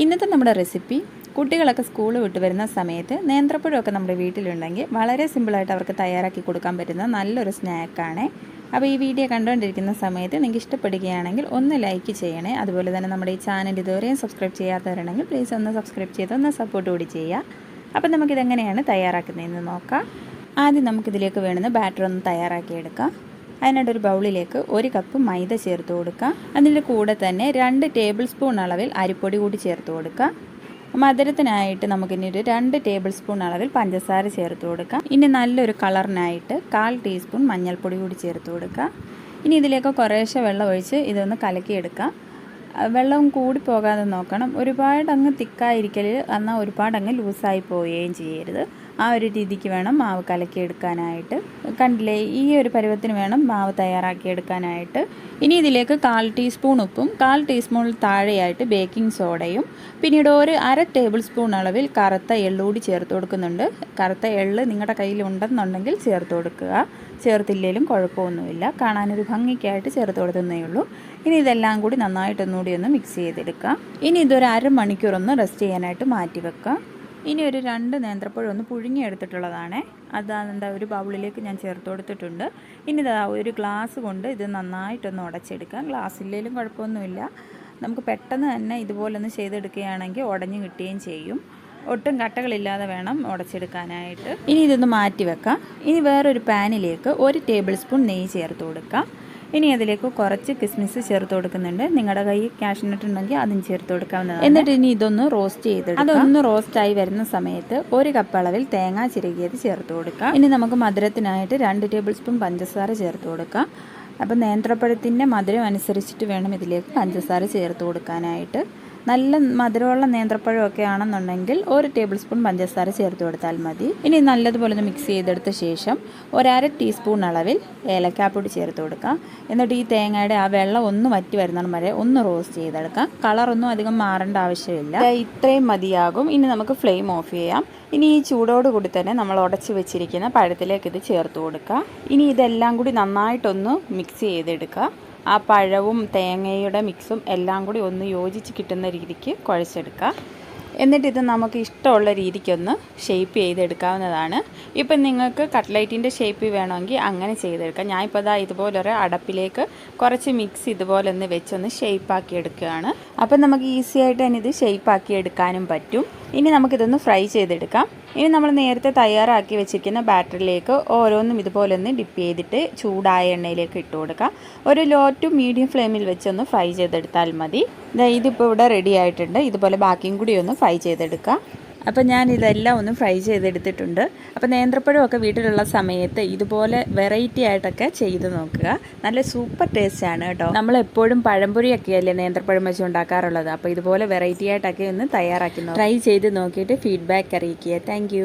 ഇന്നത്തെ നമ്മുടെ റെസിപ്പി കുട്ടികളൊക്കെ സ്കൂൾ വിട്ട് വരുന്ന സമയത്ത് നേന്ത്രപ്പഴമൊക്കെ നമ്മുടെ വീട്ടിലുണ്ടെങ്കിൽ വളരെ സിമ്പിളായിട്ട് അവർക്ക് തയ്യാറാക്കി കൊടുക്കാൻ പറ്റുന്ന നല്ലൊരു സ്നാക്കാണ്. അപ്പോൾ ഈ വീഡിയോ കണ്ടുകൊണ്ടിരിക്കുന്ന സമയത്ത് നിങ്ങൾക്ക് ഇഷ്ടപ്പെടുകയാണെങ്കിൽ ഒന്ന് ലൈക്ക് ചെയ്യണേ. അതുപോലെ തന്നെ നമ്മുടെ ഈ ചാനൽ ഇതുവരെയും സബ്സ്ക്രൈബ് ചെയ്യാത്തവരുണ്ടെങ്കിൽ പ്ലീസ് ഒന്ന് സബ്സ്ക്രൈബ് ചെയ്ത് ഒന്ന് സപ്പോർട്ട് കൂടി ചെയ്യുക. അപ്പോൾ നമുക്കിതെങ്ങനെയാണ് തയ്യാറാക്കുന്നതെന്ന് നോക്കാം. ആദ്യം നമുക്കിതിലേക്ക് വേണമെന്ന് ബാറ്റർ ഒന്ന് തയ്യാറാക്കിയെടുക്കാം. അതിനായിട്ട് ഒരു ബൗളിലേക്ക് ഒരു കപ്പ് മൈദ ചേർത്ത് കൊടുക്കുക. അതിന്റെ കൂടെ തന്നെ രണ്ട് ടേബിൾ സ്പൂൺ അളവിൽ അരിപ്പൊടി കൂടി ചേർത്ത് കൊടുക്കുക. മധുരത്തിനായിട്ട് നമുക്കിനി ഒരു രണ്ട് ടേബിൾ സ്പൂൺ അളവിൽ പഞ്ചസാര ചേർത്ത് കൊടുക്കാം ഇനി നല്ലൊരു കളറിനായിട്ട് കാൽ ടീസ്പൂൺ മഞ്ഞൾപ്പൊടി കൂടി ചേർത്ത് കൊടുക്കുക. ഇനി ഇതിലേക്ക് കുറേശ്ശെ വെള്ളം ഒഴിച്ച് ഇതൊന്ന് കലക്കിയെടുക്കാം വെള്ളം കൂടി പോകാതെ നോക്കണം. ഒരുപാട് അങ്ങ് തിക്കായിരിക്കൽ എന്നാൽ ഒരുപാട് അങ്ങ് ലൂസായി പോവുകയും ചെയ്യരുത്. ആ ഒരു രീതിക്ക് വേണം മാവ് കലക്കിയെടുക്കാനായിട്ട്. കണ്ടില്ലേ ഈ ഒരു പരുവത്തിന് വേണം മാവ് തയ്യാറാക്കിയെടുക്കാനായിട്ട്. ഇനി ഇതിലേക്ക് കാൽ ടീസ്പൂൺ ഉപ്പും കാൽ ടീസ്പൂണിൽ താഴെയായിട്ട് ബേക്കിംഗ് സോഡയും പിന്നീട് ഒരു അര ടേബിൾ സ്പൂൺ അളവിൽ കറുത്ത എള്ളുകൂടി ചേർത്ത് കൊടുക്കുന്നുണ്ട്. കറുത്ത എള്ള് നിങ്ങളുടെ കയ്യിൽ ഉണ്ടെന്നുണ്ടെങ്കിൽ ചേർത്ത് കൊടുക്കുക. ചേർത്തില്ലെങ്കിലും കുഴപ്പമൊന്നുമില്ല. കാണാനൊരു ഭംഗിക്കായിട്ട് ചേർത്ത് കൊടുക്കുന്നേ ഉള്ളൂ. ഇനി ഇതെല്ലാം കൂടി നന്നായിട്ടൊന്നുകൂടി ഒന്ന് മിക്സ് ചെയ്തെടുക്കാം. ഇനി ഇതൊരു അരമണിക്കൂർ ഒന്ന് റെസ്റ്റ് ചെയ്യാനായിട്ട് മാറ്റി വെക്കാം ഇനി ഒരു രണ്ട് നേന്ത്രപ്പഴം ഒന്ന് പുഴുങ്ങിയെടുത്തിട്ടുള്ളതാണ്. അത് എന്താ ഒരു ബൗളിലേക്ക് ഞാൻ ചേർത്ത് കൊടുത്തിട്ടുണ്ട്. ഇനി ഇതാ ഒരു ഗ്ലാസ് കൊണ്ട് ഇത് നന്നായിട്ടൊന്ന് ഉടച്ചെടുക്കാം. ഗ്ലാസ്സില്ലേലും കുഴപ്പമൊന്നുമില്ല. നമുക്ക് പെട്ടെന്ന് തന്നെ ഇതുപോലൊന്ന് ചെയ്തെടുക്കുകയാണെങ്കിൽ ഉടഞ്ഞു കിട്ടുകയും ചെയ്യും. ഒട്ടും കട്ടകളില്ലാതെ വേണം ഉടച്ചെടുക്കാനായിട്ട്. ഇനി ഇതൊന്ന് മാറ്റി വെക്കാം ഇനി വേറൊരു പാനിലേക്ക് ഒരു ടേബിൾ സ്പൂൺ നെയ്യ് ചേർത്ത് കൊടുക്കാം. ഇനി അതിലേക്ക് കുറച്ച് കിസ്മിസ് ചേർത്ത് കൊടുക്കുന്നുണ്ട്. നിങ്ങളുടെ കയ്യിൽ കാഷ്നട്ട് ഉണ്ടെങ്കിൽ അതും ചേർത്ത് കൊടുക്കാവുന്നതാണ്. എന്നിട്ട് ഇനി ഇതൊന്ന് റോസ്റ്റ് ചെയ്ത് അതൊന്ന് റോസ്റ്റ് ആയി വരുന്ന സമയത്ത് ഒരു കപ്പ് അളവിൽ തേങ്ങ ചിരകിയത് ചേർത്ത് കൊടുക്കാം. ഇനി നമുക്ക് മധുരത്തിനായിട്ട് രണ്ട് ടേബിൾ സ്പൂൺ പഞ്ചസാര ചേർത്ത് കൊടുക്കാം. അപ്പം നേന്ത്രപ്പഴത്തിന്റെ മധുരം അനുസരിച്ചിട്ട് വേണം ഇതിലേക്ക് പഞ്ചസാര ചേർത്ത് കൊടുക്കാനായിട്ട്. നല്ല മധുരമുള്ള നേന്ത്രപ്പഴമൊക്കെ ആണെന്നുണ്ടെങ്കിൽ ഒരു ടേബിൾ സ്പൂൺ പഞ്ചസാര ചേർത്ത് കൊടുത്താൽ മതി. ഇനി നല്ലതുപോലെ ഒന്ന് മിക്സ് ചെയ്തെടുത്ത ശേഷം ഒരര ടീസ്പൂൺ അളവിൽ ഏലക്കാപ്പൊടി ചേർത്ത് കൊടുക്കാം. എന്നിട്ട് ഈ തേങ്ങയുടെ ആ വെള്ളം ഒന്ന് വറ്റി വരുന്നിടം വരെ ഒന്ന് റോസ്റ്റ് ചെയ്തെടുക്കാം. കളറൊന്നും അധികം മാറേണ്ട ആവശ്യമില്ല. ഇത്രയും മതിയാകും. ഇനി നമുക്ക് ഫ്ലെയിം ഓഫ് ചെയ്യാം. ഇനി ഈ ചൂടോട് കൂടി തന്നെ നമ്മൾ ഉടച്ച് വെച്ചിരിക്കുന്ന പഴത്തിലേക്ക് ഇത് ചേർത്ത് കൊടുക്കുക ഇനി ഇതെല്ലാം കൂടി നന്നായിട്ടൊന്ന് മിക്സ് ചെയ്തെടുക്കുക ആ പഴവും തേങ്ങയുടെ മിക്സും എല്ലാം കൂടി ഒന്ന് യോജിച്ച് കിട്ടുന്ന രീതിക്ക് കുഴച്ചെടുക്കുക എന്നിട്ട് ഇത് നമുക്ക് ഇഷ്ടമുള്ള രീതിക്കൊന്ന് ഷേപ്പ് ചെയ്തെടുക്കാവുന്നതാണ്. ഇപ്പം നിങ്ങൾക്ക് കട്ട്ലൈറ്റിന്റെ ഷേപ്പ് വേണമെങ്കിൽ അങ്ങനെ ചെയ്തെടുക്കാം. ഞാൻ ഇപ്പോൾ ഇതാ ഇതുപോലൊരു അടപ്പിലേക്ക് കുറച്ച് മിക്സ് ഇതുപോലെ ഒന്ന് വെച്ചൊന്ന് ഷേപ്പാക്കി എടുക്കുകയാണ്. അപ്പം നമുക്ക് ഈസി ആയിട്ട് തന്നെ ഇത് ഷേപ്പാക്കി എടുക്കാനും പറ്റും. ഇനി നമുക്കിതൊന്ന് ഫ്രൈ ചെയ്തെടുക്കാം. ഇനി നമ്മൾ നേരത്തെ തയ്യാറാക്കി വെച്ചിരിക്കുന്ന ബാറ്ററിലേക്ക് ഓരോന്നും ഇതുപോലെ ഒന്ന് ഡിപ്പ് ചെയ്തിട്ട് ചൂടായ എണ്ണയിലേക്ക് ഇട്ട് കൊടുക്കാം. ഒരു ലോ ടു മീഡിയം ഫ്ലെയിമിൽ വെച്ചൊന്ന് ഫ്രൈ ചെയ്തെടുത്താൽ മതി. ഇതിപ്പോൾ ഇവിടെ റെഡി ആയിട്ടുണ്ട്. ഇതുപോലെ ബാക്കിയും കൂടി ഒന്ന് ഫ്രൈ ചെയ്തെടുക്കാം. അപ്പം ഞാൻ ഇതെല്ലാം ഒന്ന് ഫ്രൈ ചെയ്തെടുത്തിട്ടുണ്ട്. അപ്പോൾ നേന്ത്രപ്പഴമൊക്കെ വീട്ടിലുള്ള സമയത്ത് ഇതുപോലെ വെറൈറ്റി ആയിട്ടൊക്കെ ചെയ്ത് നോക്കുക. നല്ല സൂപ്പർ ടേസ്റ്റ് ആണ് കേട്ടോ. നമ്മൾ എപ്പോഴും പഴംപൊരിയൊക്കെ അല്ലേ നേന്ത്രപ്പഴം വെച്ച് ഉണ്ടാക്കാറുള്ളത്? അപ്പോൾ ഇതുപോലെ വെറൈറ്റി ആയിട്ടൊക്കെ ഒന്ന് തയ്യാറാക്കി ട്രൈ ചെയ്ത് നോക്കിയിട്ട് ഫീഡ്ബാക്ക് അറിയിക്കുക. താങ്ക്